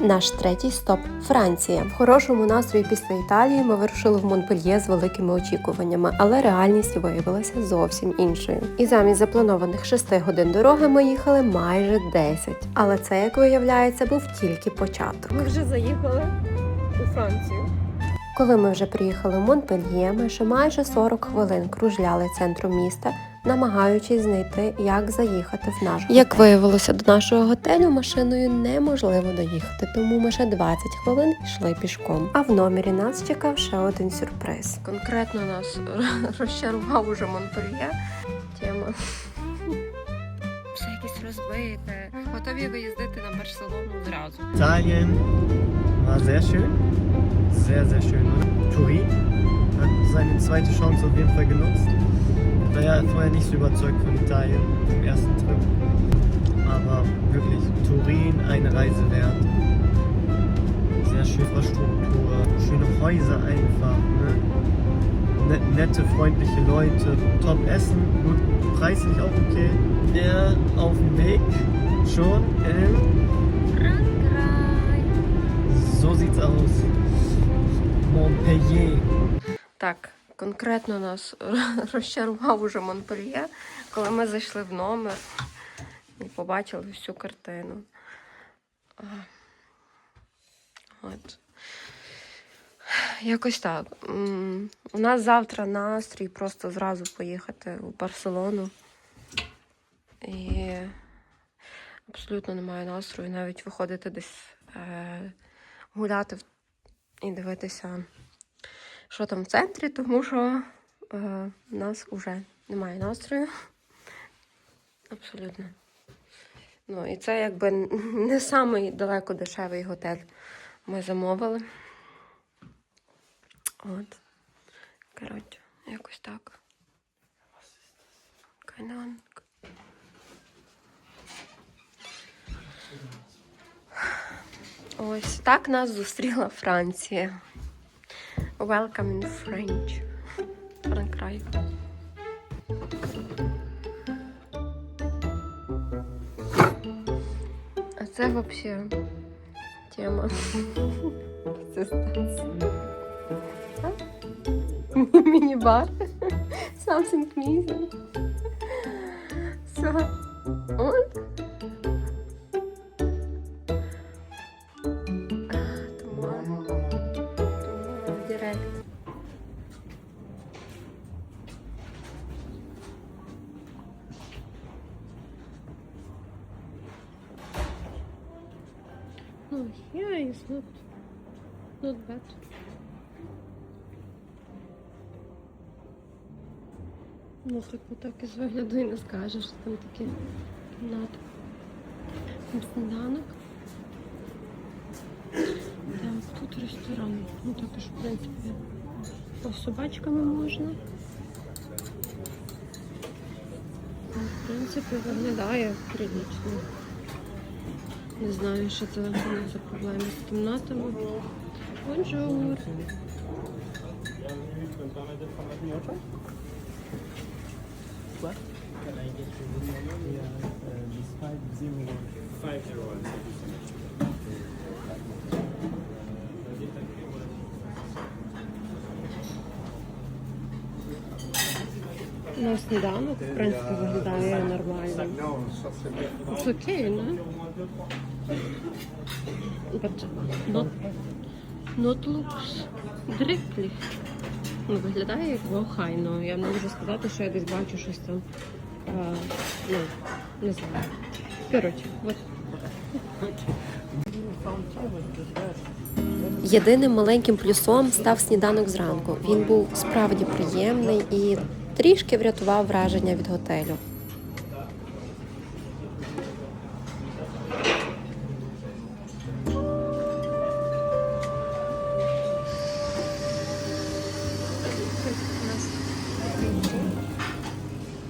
Наш третій стоп Франція. В хорошому настрої після Італії ми вирушили в Монпельє з великими очікуваннями, але реальність виявилася зовсім іншою. І замість запланованих 6 годин дороги ми їхали майже 10. Але це, як виявляється, був тільки початок. Ми вже заїхали у Францію. Коли ми вже приїхали в Монпельє, ми ще майже 40 хвилин кружляли центром міста, намагаючись знайти, як заїхати в наш. Як виявилося, до нашого готелю машиною неможливо доїхати, тому ми ще 20 хвилин йшли пішком. А в номері нас чекав ще один сюрприз. Конкретно нас розчарував уже Монпельє. Тема. Все якесь розбите. Готові виїздити на Барселону зразу. Italien war sehr. Sehr, sehr schön. Turin hat seine zweite Chance auf jeden Fall genutzt. War ja vorher nicht so überzeugt von Italien im ersten Trip. Aber wirklich, Turin eine Reise wert. Sehr schöne Infrastruktur, schöne Häuser einfach. Ne? Net- Nette, freundliche Leute, top Essen, gut, preislich auch okay. Der auf dem Weg schon in So sieht's aus. Montpellier. Так, конкретно нас розчарував уже Монпельє, коли ми зайшли в номер і побачили всю картину. От. Якось так. У нас завтра настрій просто зразу поїхати в Барселону. І абсолютно немає настрою навіть виходити десь е, гуляти і дивитися що там в центрі, тому що е, в нас вже немає настрою. Абсолютно. Ну, і це якби не самий далеко дешевий готель ми замовили. От. Коротше, якось так. Кайданок. Ось так нас зустріла Франція. Welcome in French. Франкрай. А це вообще тема. Міні-бар. Something amazing. Все. От. Ну, here is not, not bad. Ну, типу, так із вигляду і не скажеш, що там такі кімнати. Сніданок. Так, тут ресторан. Ну також, в принципі, по собачками можна. Ну, В принципі, виглядає прилично. Не знаю, що це за проблеми з кімнатами. Бонжур. Ну, сніданок, в принципі, виглядає нормально. It's okay, no? But not, not looks directly. Ну, виглядає як охайно. Я не можу сказати, що я десь бачу щось там. А, ну, не знаю. Коротше, от. Єдиним маленьким плюсом став сніданок зранку. Він був справді приємний і трішки врятував враження від готелю.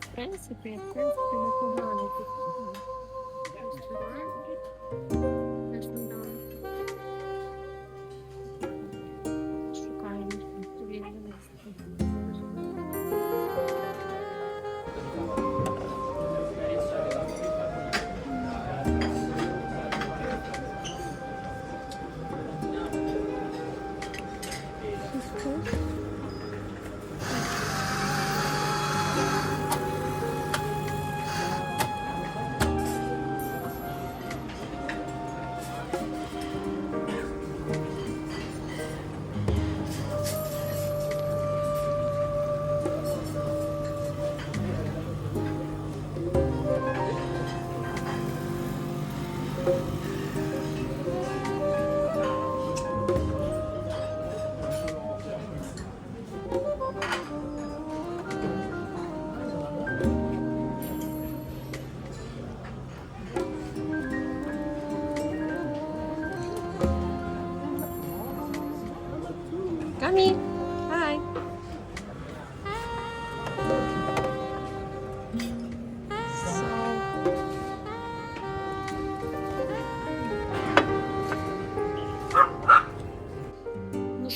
В принципі, в принципі, непогано тут.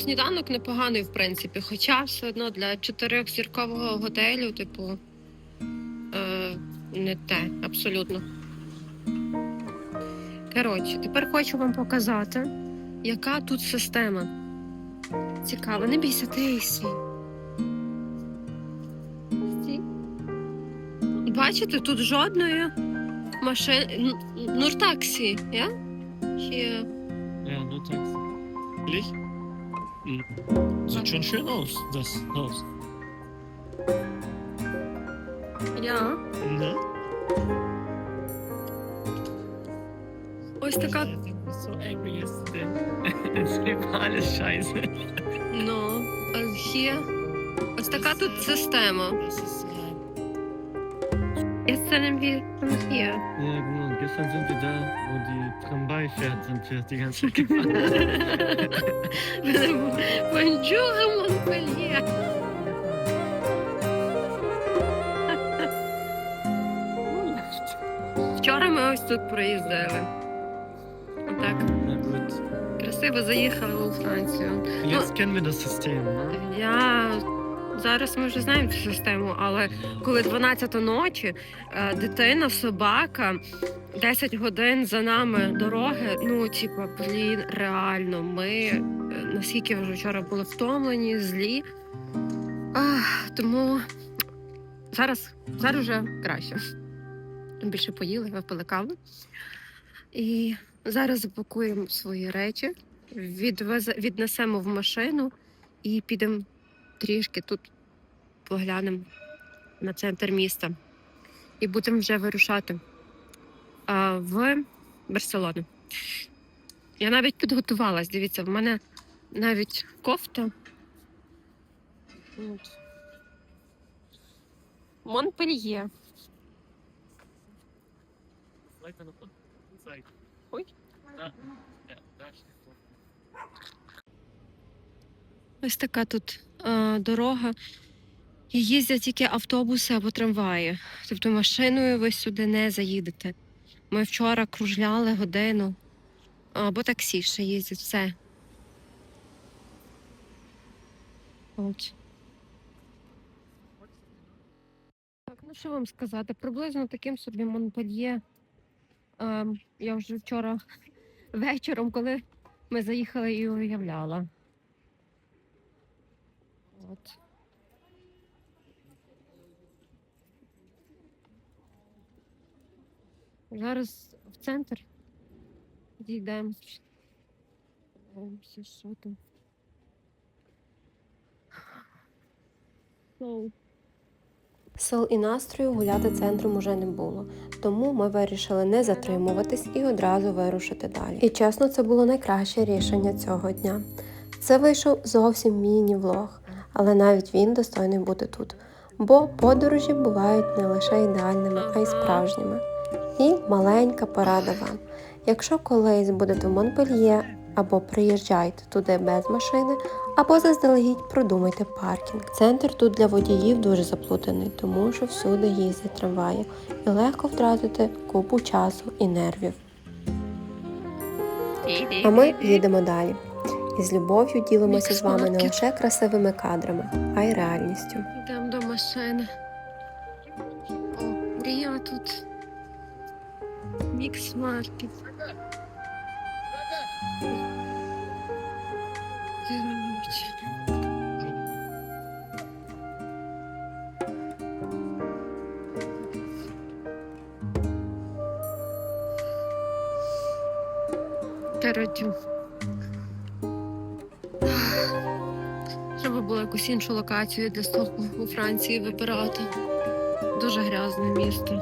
Сніданок непоганий, в принципі, хоча все одно для чотирьохзіркового готелю, типу, е, не те, абсолютно. Коротше, тепер хочу вам показати, яка тут система. Цікаво, не бійся. Стій. Бачите, тут жодної машини. Нуртаксі, я? Чи... Ja, nur Taxi. Hm. Schon schön aus, das Haus. Я. Ne? Ось така. So angry yesterday. Es war alles scheiße. Ну, а є. Ось така тут система. Das ist, äh, Jetzt sind wir hier. ja, genau. Und gestern sind wir da, wo die Tramway fährt, sind wir die ganze Zeit gefahren. Бонжур, Монпельє. Вчора ми ось тут проїздили. Отак. Na gut. Красиво заїхали у Францію. Jetzt kennen wir das System, ne? Я зараз ми вже знаємо цю систему, але коли 12 ночі, е, дитина, собака, 10 годин за нами дороги. Ну, типу, блін, реально, ми е, наскільки вже вчора були втомлені, злі. Ах, тому зараз, зараз вже краще. Більше поїли, випили каву. І зараз запакуємо свої речі, відвезе, віднесемо в машину і підемо трішки тут поглянемо на центр міста. І будемо вже вирушати а, в Барселону. Я навіть підготувалась. Дивіться, в мене навіть кофта. От. Монпельє. Weiter nach unten. Zeig. Ui. Da. Ja, da steht so. Ось така тут е, дорога. І їздять тільки автобуси або трамваї. Тобто машиною ви сюди не заїдете. Ми вчора кружляли годину. Або таксі ще їздять, все. От. Так, ну що вам сказати? Приблизно таким собі Монпельє. Ем, я вже вчора вечором, коли ми заїхали і уявляла. От. Зараз в центр дійдемо. Подивимося, що там. Соу. Сил і настрою гуляти центром уже не було, тому ми вирішили не затримуватись і одразу вирушити далі. І чесно, це було найкраще рішення цього дня. Це вийшов зовсім міні-влог, але навіть він достойний бути тут. Бо подорожі бувають не лише ідеальними, а й справжніми. І маленька порада вам. Якщо колись будете в Монпельє або приїжджаєте туди без машини, або заздалегідь продумайте паркінг. Центр тут для водіїв дуже заплутаний, тому що всюди їздять трамваї і легко втратити купу часу і нервів. А ми їдемо далі. І з любов'ю ділимося з вами не лише красивими кадрами, а й реальністю. Йдемо до машини. О, Ріо тут. Мікс маркет. Короче. Було якусь іншу локацію для стопу у Франції вибирати. Дуже грязне місто.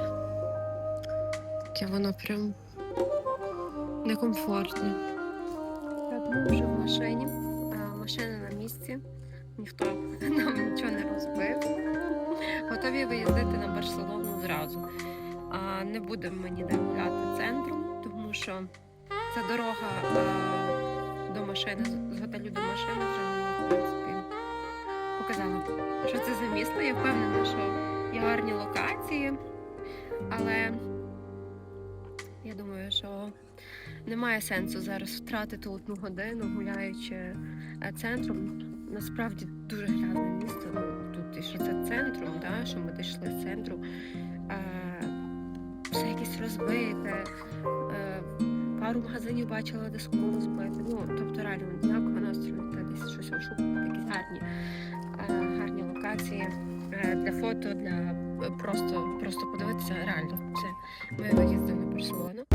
Таке воно прям некомфортне. Так, ми вже в машині. Машина на місці. Ніхто нам нічого не розбив. Готові виїздити на Барселону зразу. А не будемо ніде гуляти центром, тому що ця дорога до машини, з- готелю до машини вже в принципі, показала, що це за місто. Я впевнена, що є гарні локації, але я думаю, що немає сенсу зараз втратити одну годину, гуляючи е, центром. Насправді дуже грязне місто. Тут і що це центром, да, що ми дійшли з центру. Е, все якесь розбите. Е, пару магазинів бачила, де скло розбите. Ну, тобто реально ніякого настрою, та десь щось ошукати, якісь гарні, гарні локації е, для фото, для просто просто подивитися реально. Це ми виїздили в Барселону.